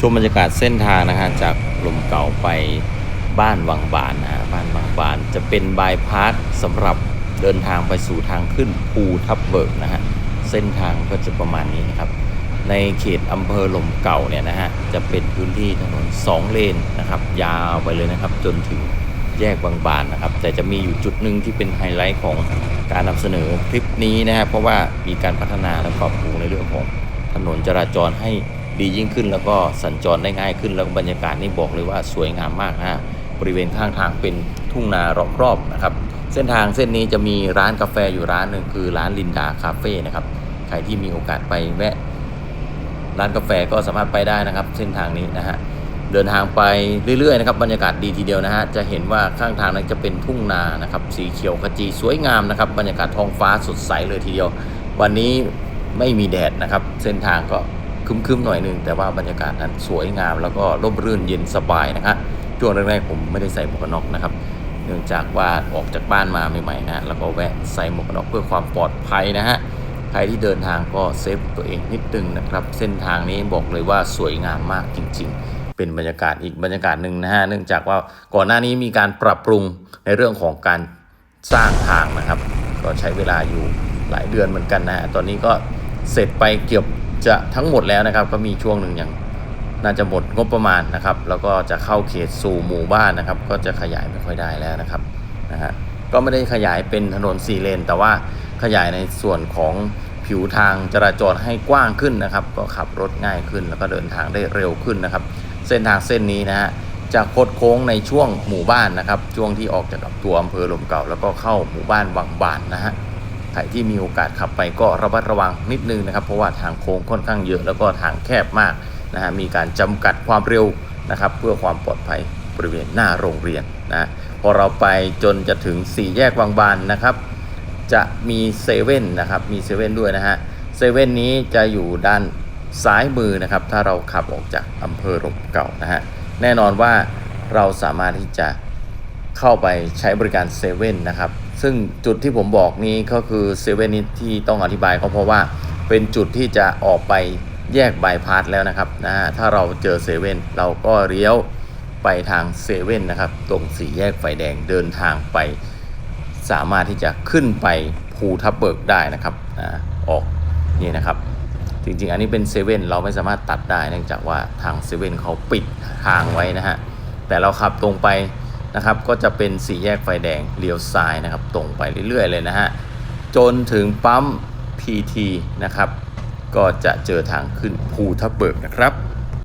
ชมบรรยากาศเส้นทางนะฮะจากลมเก่าไปบ้านวังบานนะฮะบ้านวังบานจะเป็นบายพาสสำหรับเดินทางไปสู่ทางขึ้นภูทับเบิกนะฮะเส้นทางก็จะประมาณนี้นะครับ ในเขตอำเภอลมเก่าเนี่ยนะฮะจะเป็นพื้นที่ถนน2เลนนะครับ ยาวไปเลยนะครับจนถึงแยกบางบานนะครับ แต่จะมีอยู่จุดหนึ่งที่เป็นไฮไลท์ของการนำเสนอคลิปนี้นะฮะเพราะว่ามีการพัฒนาและปรับปรุงในเรื่องของถนนจราจรให้ ดียิ่งขึ้นแล้วก็สัญจรได้ง่ายขึ้นแล้วก็บรรยากาศนี่บอกเลยว่าสวยงามมากนะฮะบริเวณข้างทางเป็นทุ่งนารอบๆนะครับ เส้นทางเส้นนี้จะมีร้านกาแฟอยู่ร้านหนึ่งคือร้านลินดาคาเฟ่นะครับใครที่มีโอกาสไปแวะร้านกาแฟก็สามารถไปได้นะครับ เส้นทางนี้นะฮะเดินทางไปเรื่อยๆนะครับบรรยากาศดีทีเดียวนะฮะจะเห็นว่าข้างทางนั้นจะเป็นทุ่งนานะครับสีเขียวขจีสวยงามนะครับบรรยากาศท้องฟ้าสดใสเลยทีเดียว วันนี้ไม่มีแดดนะครับ เส้นทางก็ คึมๆหน่อยหนึงแต่ว่าบรรยากาศนั้นสวยงาม แล้วก็ร่มรื่นเย็นสบายนะครับช่วงแรกๆผมไม่ได้ใส่หมวกกันน็อกนะครับ เนื่องจากว่าออกจากบ้านมาใหม่ๆนะแล้วก็แวะใส่หมวกกันน็อกเพื่อความปลอดภัยนะฮะใครที่เดินทางก็เซฟตัวเองนิดนึงนะครับ เส้นทางนี้บอกเลยว่าสวยงามมากจริง ๆเป็นบรรยากาศอีกบรรยากาศหนึ่งนะฮะเนื่องจากว่าก่อนหน้านี้มีการปรับปรุงในเรื่องของการสร้างทางนะครับ ก็ใช้เวลาอยู่หลายเดือนเหมือนกันนะฮะตอนนี้ก็เสร็จไปเกือบ จะทั้งหมดแล้วนะครับ ก็มีช่วงหนึ่งอย่างน่าจะหมดงบประมาณนะครับ แล้วก็จะเข้าเขตสู่หมู่บ้านนะครับ ก็จะขยายไม่ค่อยได้แล้วนะครับนะฮะก็ไม่ได้ขยายเป็นถนนสี่เลน แต่ว่าขยายในส่วนของผิวทางจราจรให้กว้างขึ้นนะครับ ก็ขับรถง่ายขึ้น แล้วก็เดินทางได้เร็วขึ้นนะครับ เส้นทางเส้นนี้นะฮะจะคดโค้งในช่วงหมู่บ้านนะครับ ช่วงที่ออกจากตัวอำเภอลมเก่า แล้วก็เข้าหมู่บ้านวังบานนะฮะ ใครที่มีโอกาสขับไปก็ระมัดระวังนิดนึงนะครับ เพราะว่าทางโค้งค่อนข้างเยอะแล้วก็ทางแคบมากนะฮะมีการจำกัดความเร็วนะครับ เพื่อความปลอดภัยบริเวณหน้าโรงเรียนนะพอเราไปจนจะถึงสี่แยกวังบานนะครับ จะมีเซเว่นนะครับมีเซเว่นด้วยนะฮะเซเว่นนี้จะอยู่ด้านซ้ายมือนะครับ ถ้าเราขับออกจากอำเภอลมเก่านะฮะแน่นอนว่าเราสามารถที่จะ เข้าไปใช้บริการเซเว่นนะครับ ซึ่งจุดที่ผมบอกนี้ก็คือเซเว่นนี้ที่ต้องอธิบายก็เพราะว่าเป็นจุดที่จะออกไปแยกบายพาสแล้วนะครับนะถ้าเราเจอเซเว่นเราก็เลี้ยวไปทางเซเว่นนะครับ ตรงสี่แยกไฟแดงเดินทางไป สามารถที่จะขึ้นไปภูทับเบิกได้นะครับอ่าออกนี่นะครับ จริงๆ อันนี้เป็นเซเว่นเราไม่สามารถตัดได้เนื่องจากว่าทางเซเว่นเขาปิดทางไว้นะฮะแต่เราขับตรงไป นะครับก็จะเป็นสี่แยกไฟแดงเลี้ยวซ้ายนะครับตรงไปเรื่อยๆเลยนะฮะจนถึงปั๊ม PT นะครับก็จะเจอทางขึ้นภูทับเบิกนะครับ